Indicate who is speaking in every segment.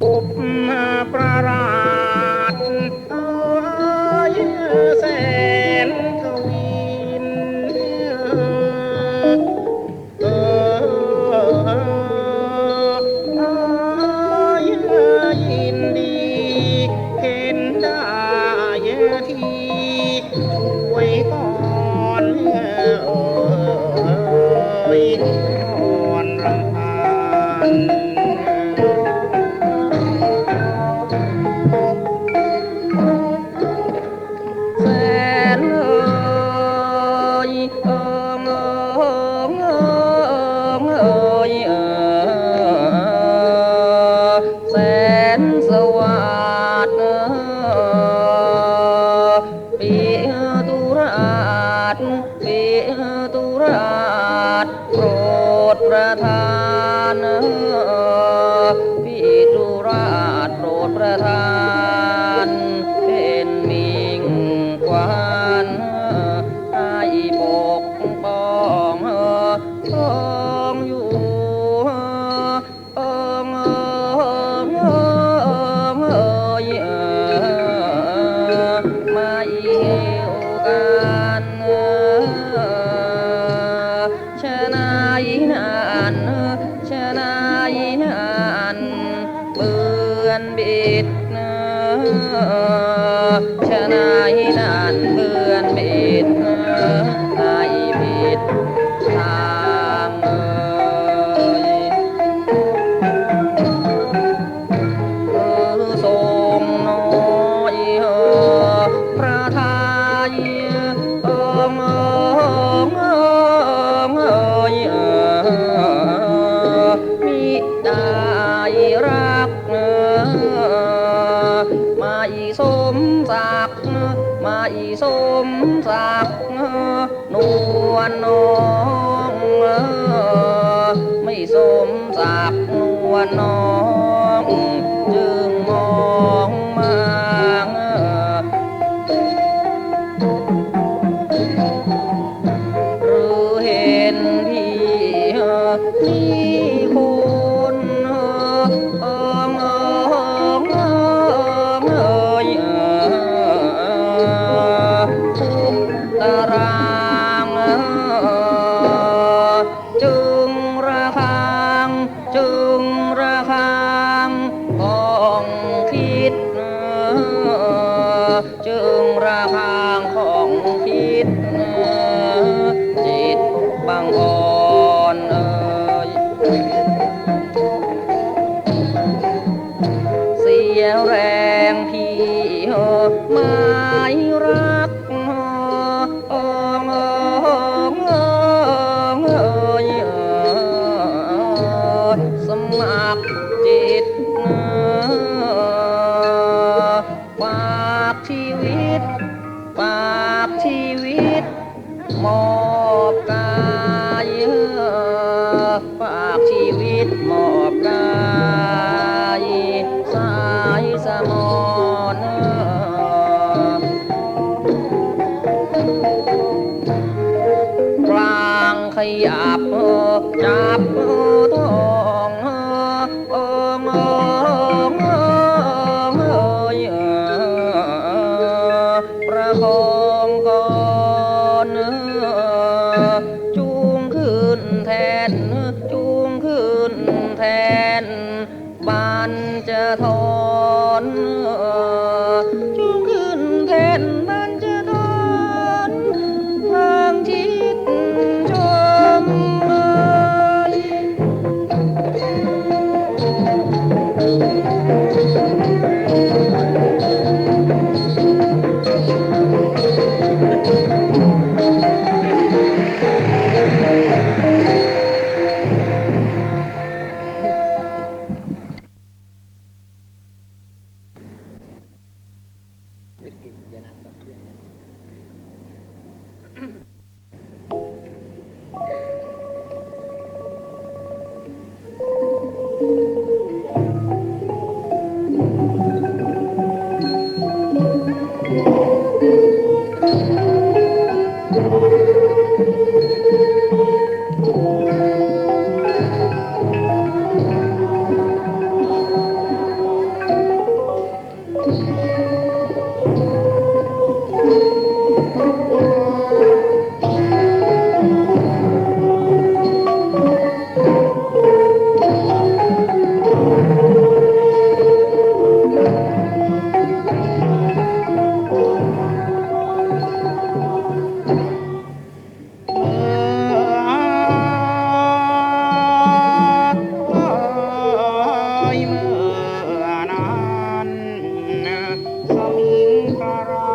Speaker 1: ปุบพระรา ทานเป็นมิงกวานไอปกป้องทองอยู่เอิงเอิงอิงอไม่ อีสมศักมาอีสมศักนวลน้องไม่สมศักนวลน้องาฝากชีวิตหมอ subscribe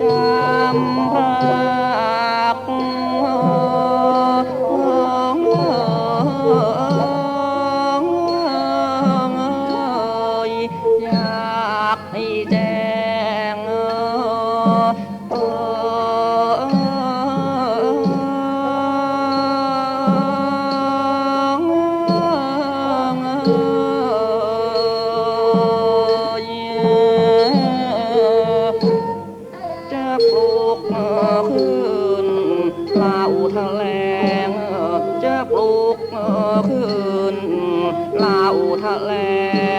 Speaker 1: จำ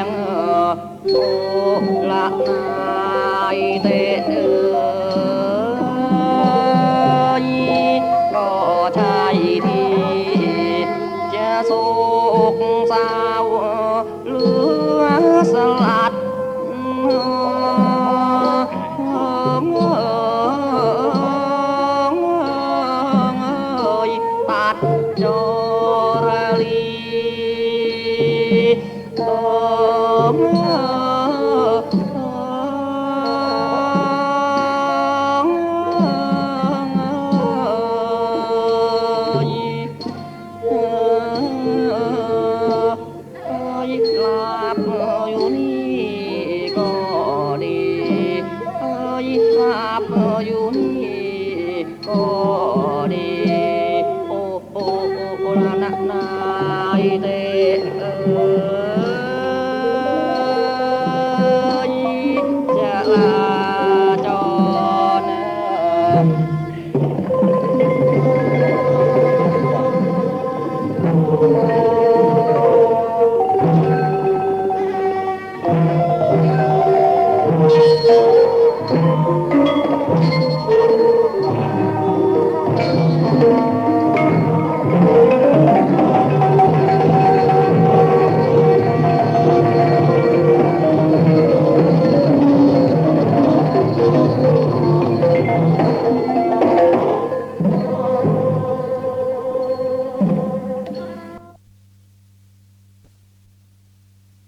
Speaker 1: งสุละนายเตอ Wow.